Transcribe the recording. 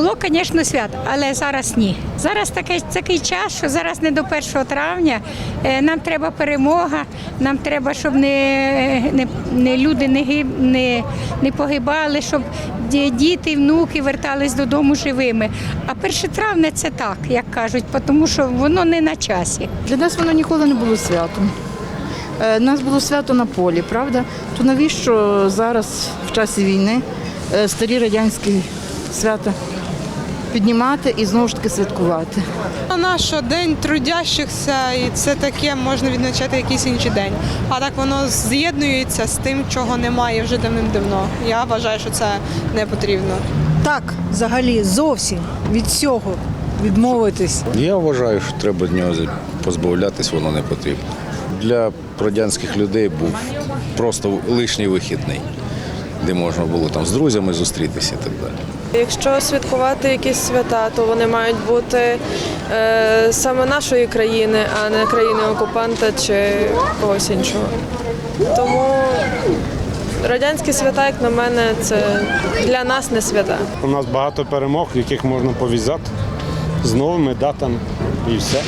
Було, звісно, свято, але зараз ні. Зараз такий, такий час, що зараз не до 1 травня. Е, Нам треба перемога, нам треба, щоб не, не, не люди не, гиб, не, не погибали, щоб діти, внуки вертались додому живими. А 1 травня це так, як кажуть, тому що воно не на часі. Для нас воно ніколи не було святом. Е, У нас було свято на полі, правда? То навіщо зараз, в часі війни, е, старі радянські свята піднімати і знову ж таки святкувати? На що день трудящихся, і це таке можна відзначати якийсь інший день. А так воно з'єднується з тим, чого немає вже давним-давно. Я вважаю, що це не потрібно. Так, взагалі, зовсім від всього відмовитись. Я вважаю, що треба від нього позбавлятись, воно не потрібно. Для радянських людей був просто лишній вихідний, де можна було там з друзями зустрітися і так далі. Якщо святкувати якісь свята, то вони мають бути е, саме нашої країни, а не країни окупанта чи когось іншого. Тому радянські свята, як на мене, це для нас не свята. У нас багато перемог, яких можна пов'язати з новими датами і все.